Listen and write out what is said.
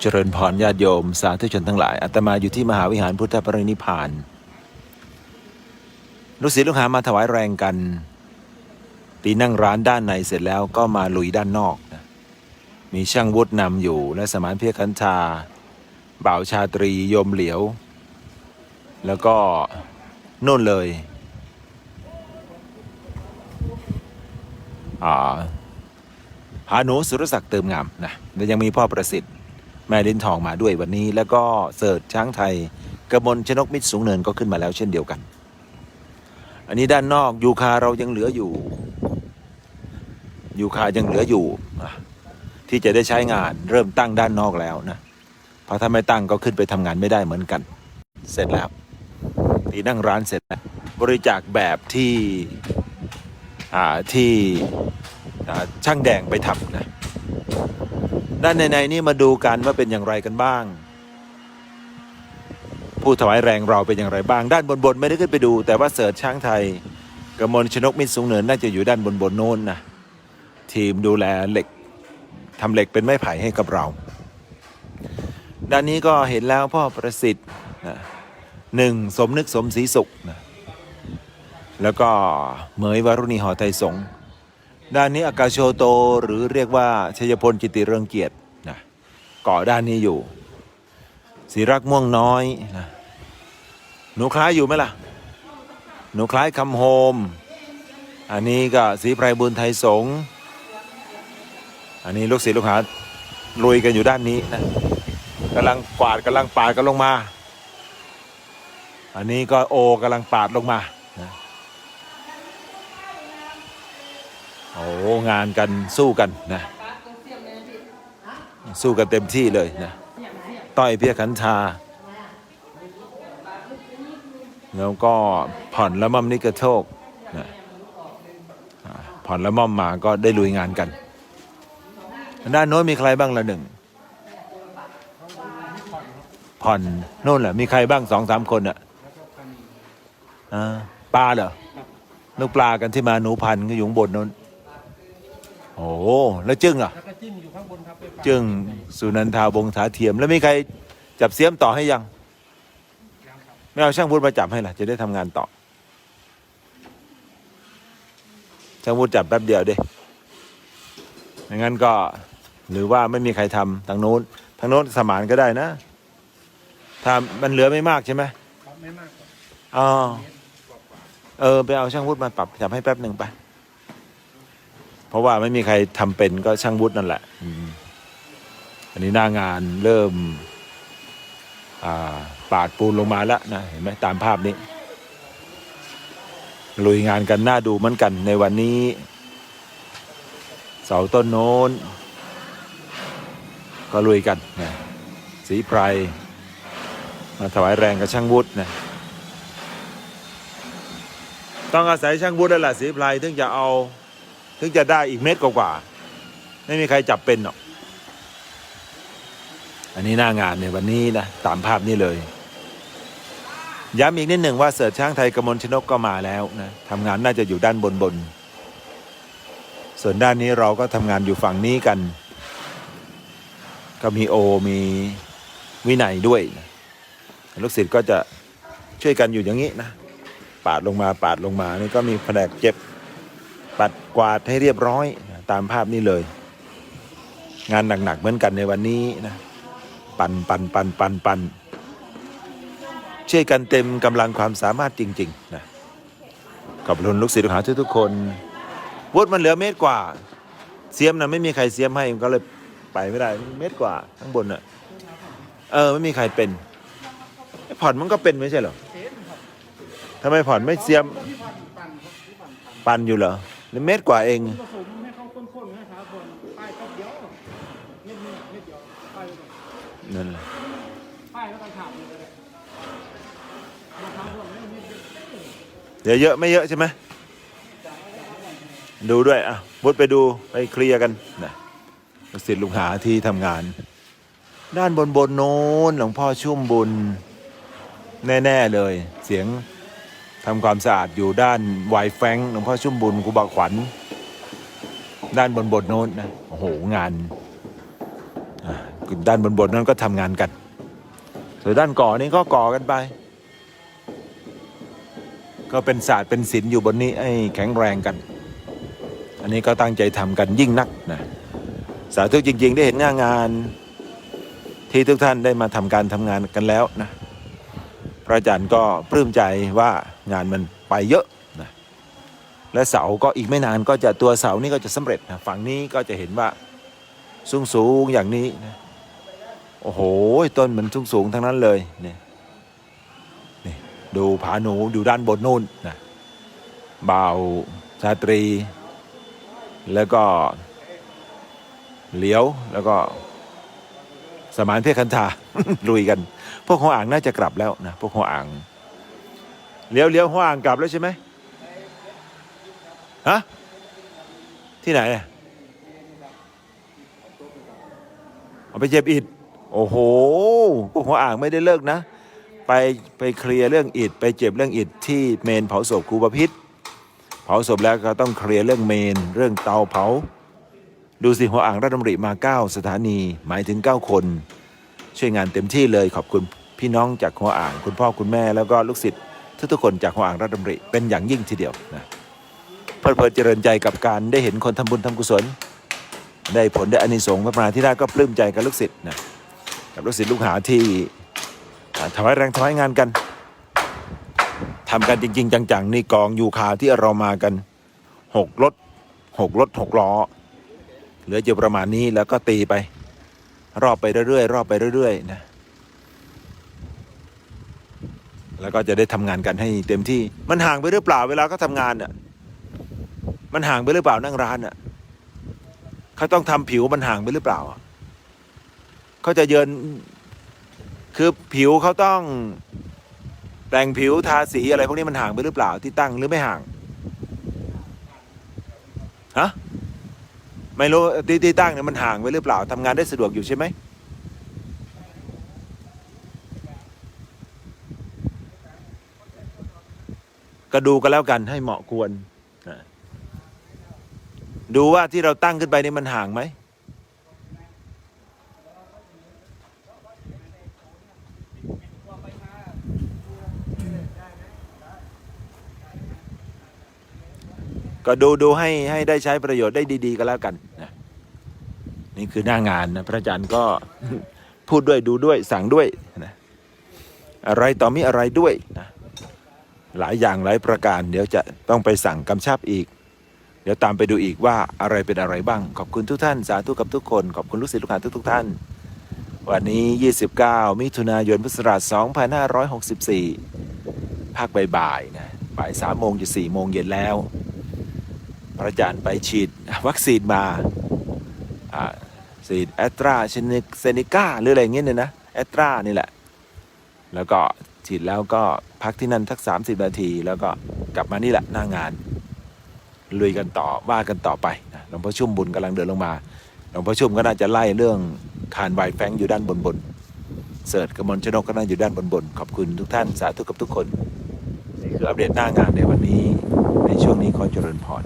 เจริญพรญาติโยม สาธุชนทั้งหลายอาตมาอยู่ที่มหาวิหารพุทธปรินิพพานลูกศิษย์ลูกหามาถวายแรงกัน ตีนั่งร้านด้านในเสร็จแล้วก็มาลุยด้านนอกนะมีช่างวุฒินำอยู่และสมานเพียรคันธาบ่าวชาตรีโยมเหลียว แล้วก็โน่นเลยอาหาหนูสุรศักดิ์เติมงามนะและยังมีพ่อประสิทธิ์ แม่ลิ้นทองมาด้วยวันนี้ แล้วก็เสิร์ชช้างไทยกระมลชนกมิตรสูงเนินก็ขึ้นมาแล้วเช่นเดียวกัน อันนี้ด้านนอกยูคาเรายังเหลืออยู่ยูคายังเหลืออยู่ที่จะได้ใช้งานเริ่มตั้งด้านนอกแล้วนะเพราะถ้าไม่ตั้งก็ขึ้นไปทำงานไม่ได้เหมือนกัน เสร็จแล้วตีนั่งร้านเสร็จแล้วบริจาคแบบที่อาที่ช่างแดงไปทำนะ ด้านในๆนี่มาดูกันว่าเป็นอย่างไรกันบ้าง ผู้ถวายแรงเราเป็นอย่างไรบ้าง ด้านบนๆไม่ได้ขึ้นไปดู แต่ว่าเสิร์ชช้างไทยกมลชนกมิตรสูงเนินน่าจะอยู่ด้านบนๆโน้นนะทีมดูแลเหล็กทำเหล็กเป็นไม้ไผ่ให้กับเรา ด้านนี้ก็เห็นแล้วพ่อประสิทธิ์นะหนึ่งสมนึกสมศรีสุขนะแล้วก็เหมยวารุณีหอไทยสงฆ์ ด้านนี้อากาโชโตหรือเรียกว่าชัยพลจิติเรืองเกียรตินะเกาะด้านนี้อยู่ศรีรักม่วงน้อยนะหนูคล้ายอยู่ไหมล่ะ หนูคล้ายคำโฮม อันนี้ก็ศรีไพรบุญไทยสง อันนี้ลูกศิษย์ลูกหาลุยกันอยู่ด้านนี้นะกำลังกวาดกำลังปาดกันลงมา อันนี้ก็โอกำลังปาดลงมานะ โอ้งานกันสู้กันนะสู้กันเต็มที่เลยนะต้อยเพียขันธาแล้วก็ผ่อนละม่อมนิกระโชกนะผ่อนละม่อมมาก็ได้ลุยงานกัน ด้านโน้นมีใครบ้างละหนึ่งผ่อนโน่นแหละมีใครบ้างสองสามคนอะอ่าปลาเหรอลูกปลากันที่มาหนูพันก็อยู่บนโน้น โอ้โหแล้วจึงอะแล้วก็จิ้มอยู่ข้างบนครับเป็นปลาจึงสุนันทาวงศาเทียม แล้วมีใครจับเสียมต่อให้ยังไม่เอาช่างพูดมาจับให้ล่ะ จะได้ทำงานต่อ ช่างพูดจับแป๊บเดียวเด้ไม่งั้นก็ หรือว่าไม่มีใครทำทางโน้น ทางโน้นสมานก็ได้นะ ถ้ามันเหลือไม่มากใช่ไหมครับไม่มากครับอ๋อเออ ไปเอาช่างวุฒิมาปรับจับให้แป๊บหนึ่งไป เพราะว่าไม่มีใครทำเป็นก็ช่างวุฒินั่นแหละอันนี้หน้างานเริ่มปาดปูนลงมาแล้วนะเห็นไหมตามภาพนี้ลุยงานกันหน้าดูเหมือนกันในวันนี้เสาต้นโน้น ก็ลุยกันนะสีไพรมาถวายแรงกับช่างวุฒินะต้องอาศัยช่างวุฒิแล้วล่ะสีไพรถึงจะเอา ถึงจะได้อีกเม็ดกว่าๆไม่มีใครจับเป็นหรอก อันนี้หน้างานในวันนี้นะตามภาพนี้เลย ย้ำอีกนิดหนึ่งว่าเสิร์ชช้างไทยกมลชนกก็มาแล้วนะทำงานน่าจะอยู่ด้านบนบน ส่วนด้านนี้เราก็ทำงานอยู่ฝั่งนี้กัน ก็มีโอมีวินัยด้วยนะลูกศิษย์ก็จะช่วยกันอยู่อย่างนี้นะ ปาดลงมาปาดลงมานี่ก็มีแผนกเจ็บ ปัดกวาดให้เรียบร้อยนะตามภาพนี้เลย งานหนักๆเหมือนกันในวันนี้นะปันปันปันปันปันช่วยกันเต็มกำลังความสามารถจริงๆนะขอบคุณลูกศิษย์ลูกหาทุกๆคนวุฒิมันเหลือเมตรกว่า เสียมนะไม่มีใครเสียมให้มันก็เลยไปไม่ได้เมตรกว่าข้างบนน่ะเออไม่มีใครเป็นผ่อนมันก็เป็นไม่ใช่เหรอทำไมผ่อนไม่เสียม ปั่นปั่นครับที่ปั่นปั่นปันอยู่เหรอ หรือเมตรกว่าเอง ผสมให้เขาข้นๆนะครับบนป้ายแป๊บเดียวนิดนิดนิดเดียวป้ายไว้ก่อนนั่นแหละป้ายแล้วกันถามเลยก็ได้มาทำบนนิดนิดเดียวเดี๋ยวเยอะไม่เยอะใช่ไหมดูด้วยอะบุดไปดูไปเคลียร์กันนะลูกศิษย์ลูกหาที่ทำงาน ด้านบนบนโน้นหลวงพ่อชุ่มบุญ แน่ ๆ เลย เสียง ทำความสะอาดอยู่ด้านไวแฟงหลวงพ่อชุ่มบุญครูบาขวัญ ด้านบนบนโน้นนะโอ้โหงานด้านบนบนๆนั้นก็ทำงานกันส่วนด้านก่อนี่ก็ก่อกันไป ก็เป็นศาสตร์เป็นศิลป์อยู่บนนี้ให้แข็งแรงกัน อันนี้ก็ตั้งใจทำกันยิ่งนักนะสาธุจริง ๆ ได้เห็นงานงานที่ทุกท่านได้มาทำการทำงานกันแล้วนะ พระอาจารย์ก็ปลื้มใจว่างานมันไปเยอะนะและเสาก็อีกไม่นานก็จะตัวเสานี่ก็จะสำเร็จนะฝั่งนี้ก็จะเห็นว่าสูงสูงอย่างนี้นะโอ้โหต้นมันสูงสูงทั้งนั้นเลยเนี่ยนี่ดูผาหนูดูด้านบนนู่นนะบ่าวชาตรี แล้วก็เหลียวแล้วก็ สมานเพชรคันธาลุยกัน พวกหัวอ่างน่าจะกลับแล้วนะพวกหัวอ่างเลี้ยวเลี้ยวหัวอ่างกลับแล้วใช่ไหมฮะที่ไหนเอาไปเจ็บอิฐโอ้โหพวกหัวอ่างไม่ได้เลิกนะ ไปไปเคลียร์เรื่องอิฐไปเจ็บเรื่องอิฐที่เมนเผาศพครูประพิษเผาศพแล้วก็ต้องเคลียร์เรื่องเมน เรื่องเตาเผา ดูสิหัวอ่างราชดำริมา 9 สถานีหมายถึง 9 คน ช่วยงานเต็มที่เลยขอบคุณพี่น้องจากหัวอ่าง คุณพ่อคุณแม่แล้วก็ลูกศิษย์ทุกๆคนจากหัวอ่างราชดำริเป็นอย่างยิ่งทีเดียวนะเพลิดเพลินเจริญใจกับการได้เห็นคนทำบุญทำกุศล ได้ผลได้อานิสงส์พระปราธิราชก็ปลื้มใจกับลูกศิษย์นะกับลูกศิษย์ลูกหาที่ถวายแรงถวายงานกันทำกันจริง ๆ จังๆนี่กองยูคาที่เรามากันหกรถหกรถหกล้อ เหลือจะประมาณนี้แล้วก็ตีไป รอบไปเรื่อยๆรอบไปเรื่อยๆนะแล้วก็จะได้ทำงานกันให้เต็มที่ มันห่างไปหรือเปล่าเวลาเขาทำงานอะ มันห่างไปหรือเปล่านั่งร้านอะ เขาต้องทำผิวมันห่างไปหรือเปล่า เขาจะเยิน คือผิวเขาต้อง แต่งผิวทาสีอะไรพวกนี้มันห่างไปหรือเปล่าที่ตั้งหรือไม่ห่าง ฮะ ไม่รู้ที่ที่ตั้งเนี่ยมันห่างไปหรือเปล่าทำงานได้สะดวกอยู่ใช่ไหมก็ดูกันแล้วกันให้เหมาะควร ดูว่าที่เราตั้งขึ้นไปนี่มันห่างไหม ก็ดูดูให้ให้ได้ใช้ประโยชน์ได้ดี ๆ ก็แล้วกันนะนี่คือหน้างานนะพระอาจารย์ก็พูดด้วยดูด้วยสั่งด้วยนะอะไรต่อมีอะไรด้วยนะหลายอย่างหลายประการ เดี๋ยวจะต้องไปสั่งกำชับอีก เดี๋ยวตามไปดูอีกว่าอะไรเป็นอะไรบ้าง ขอบคุณทุกท่าน สาธุกับทุกคน ขอบคุณลูกศิษย์ลูกหาทุกๆท่าน วันนี้ 29 มิถุนายนพุทธศักราช2564 ภาคบ่ายๆนะบ่าย3โมงจะ4โมงเย็นแล้ว พระอาจารย์ไปฉีดวัคซีนมาฉีดแอตราเซเนกาหรืออะไรเงี้ยเนี่ยนะแอตรานี่แหละ แล้วก็ฉีดแล้วก็พักที่นั่นทัก 30 นาที แล้วก็กลับมานี่แหละหน้างานลุยกันต่อว่ากันต่อไปนะหลวงพ่อชุ่มบุญกำลังเดินลงมาหลวงพ่อชุ่มก็น่าจะไล่เรื่องคานไวแฟงอยู่ด้านบนบนเสิร์ชกมลชนกก็น่าอยู่ด้านบนบนขอบคุณทุกท่านสาธุกับทุกคนนี่คืออัปเดตหน้างานในวันนี้ ในช่วงนี้ขอเจริญพร